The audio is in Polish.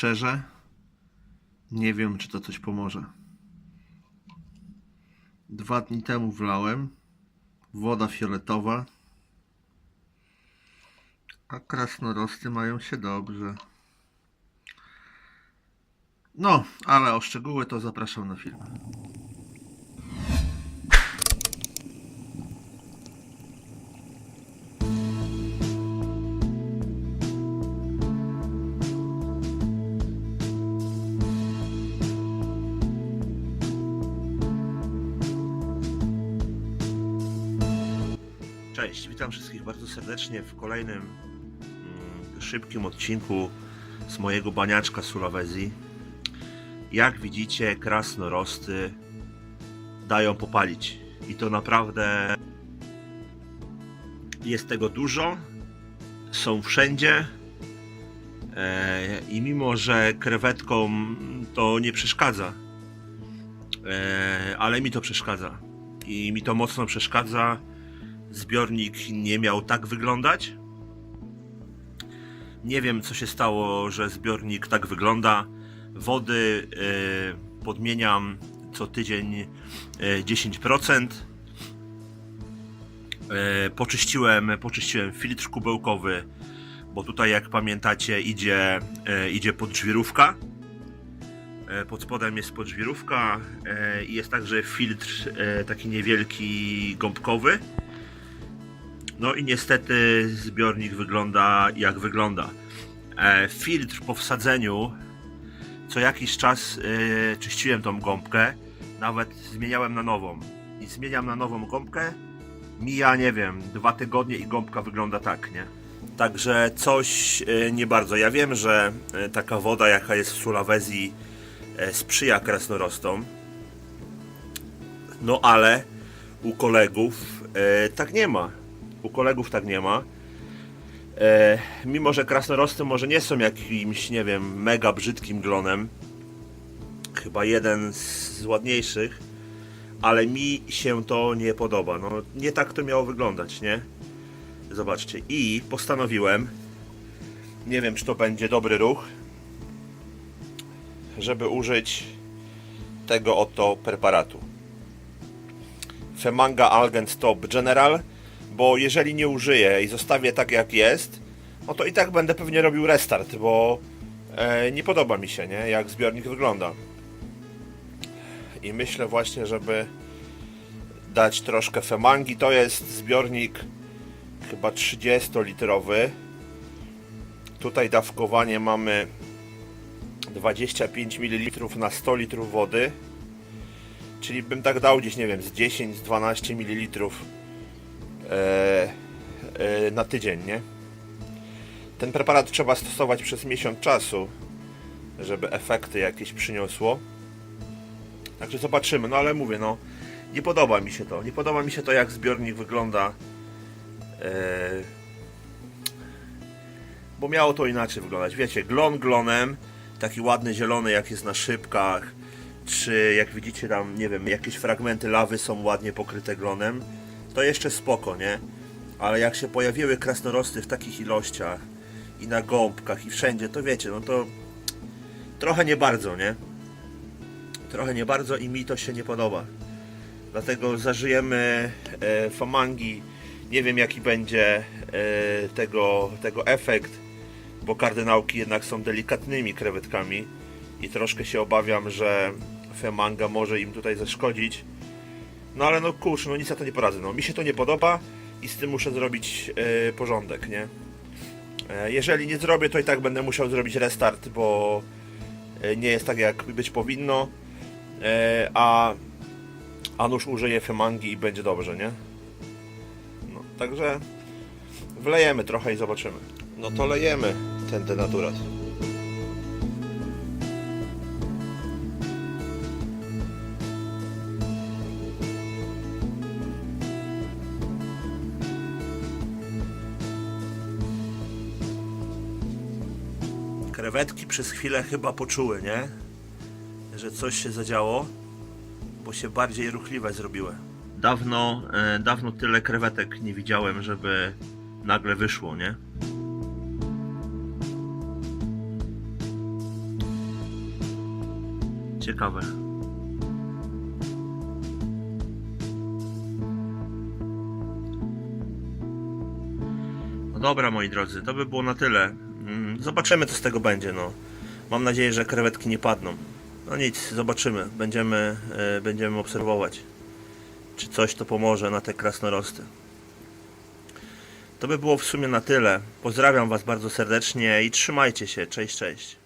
szczerze, nie wiem, czy to coś pomoże. Dwa dni temu wlałem. Woda fioletowa. A krasnorosty mają się dobrze. No, ale o szczegóły to zapraszam na film. Cześć, witam wszystkich bardzo serdecznie w kolejnym mm, szybkim odcinku z mojego baniaczka Sulawesi. Jak widzicie, krasnorosty dają popalić i to naprawdę jest tego dużo, są wszędzie e, i mimo, że krewetkom to nie przeszkadza, e, ale mi to przeszkadza i mi to mocno przeszkadza zbiornik nie miał tak wyglądać. Nie wiem, co się stało, że zbiornik tak wygląda. Wody y, podmieniam co tydzień y, 10%. Y, poczyściłem, poczyściłem filtr kubełkowy, bo tutaj, jak pamiętacie, idzie, y, idzie podżwirówka. Pod spodem jest podżwirówka i jest także filtr taki niewielki gąbkowy. No i niestety zbiornik wygląda jak wygląda. E, filtr po wsadzeniu co jakiś czas e, czyściłem tą gąbkę, nawet zmieniałem na nową. I zmieniam na nową gąbkę, mija nie wiem, dwa tygodnie i gąbka wygląda tak, nie? Także coś e, nie bardzo. Ja wiem, że taka woda jaka jest w Sulawesi e, sprzyja krasnorostom. No ale u kolegów tak nie ma. U kolegów tak nie ma. E, mimo, że krasnorosty może nie są jakimś, nie wiem, mega brzydkim glonem. Chyba jeden z ładniejszych. Ale mi się to nie podoba. No, nie tak to miało wyglądać, nie? Zobaczcie. I postanowiłem, nie wiem, czy to będzie dobry ruch, żeby użyć tego oto preparatu. Femanga Algen Stop General, bo jeżeli nie użyję i zostawię tak jak jest, no to i tak będę pewnie robił restart, bo e, nie podoba mi się, nie, jak zbiornik wygląda. I myślę właśnie, żeby dać troszkę Femangi. To jest zbiornik chyba 30-litrowy. Tutaj dawkowanie mamy 25 ml na 100 litrów wody. Czyli bym tak dał gdzieś, nie wiem, z 10-12 ml na tydzień, nie? Ten preparat trzeba stosować przez miesiąc czasu, żeby efekty jakieś przyniosło. Także zobaczymy, no ale mówię, no nie podoba mi się to. Nie podoba mi się to, jak zbiornik wygląda. E, bo miało to inaczej wyglądać. Wiecie, glon glonem, taki ładny zielony, jak jest na szybkach, czy jak widzicie tam, nie wiem, jakieś fragmenty lawy są ładnie pokryte glonem, to jeszcze spoko, nie? Ale jak się pojawiły krasnorosty w takich ilościach i na gąbkach i wszędzie, to wiecie, no to trochę nie bardzo, nie? Trochę nie bardzo i mi to się nie podoba. Dlatego zażyjemy e, famangi. Nie wiem jaki będzie e, tego, tego efekt, bo kardynałki jednak są delikatnymi krewetkami i troszkę się obawiam, że femanga może im tutaj zaszkodzić. No ale no kurczę, no nic na to nie poradzę. No, mi się to nie podoba i z tym muszę zrobić e, porządek, nie? E, jeżeli nie zrobię, to i tak będę musiał zrobić restart, bo e, nie jest tak jak być powinno. A a nóż użyje femangi i będzie dobrze, nie? No, także wlejemy trochę i zobaczymy. No to lejemy ten denaturat. Krewetki przez chwilę chyba poczuły, nie? Że coś się zadziało bo się bardziej ruchliwe zrobiły. Dawno, e, dawno tyle krewetek nie widziałem, żeby nagle wyszło, nie? Ciekawe. No dobra, moi drodzy, to by było na tyle. Mm, Zobaczymy, co z tego będzie. No. Mam nadzieję, że krewetki nie padną. No nic, zobaczymy. Będziemy, e, będziemy obserwować, czy coś to pomoże na te krasnorosty. To by było w sumie na tyle. Pozdrawiam Was bardzo serdecznie i trzymajcie się. Cześć, cześć.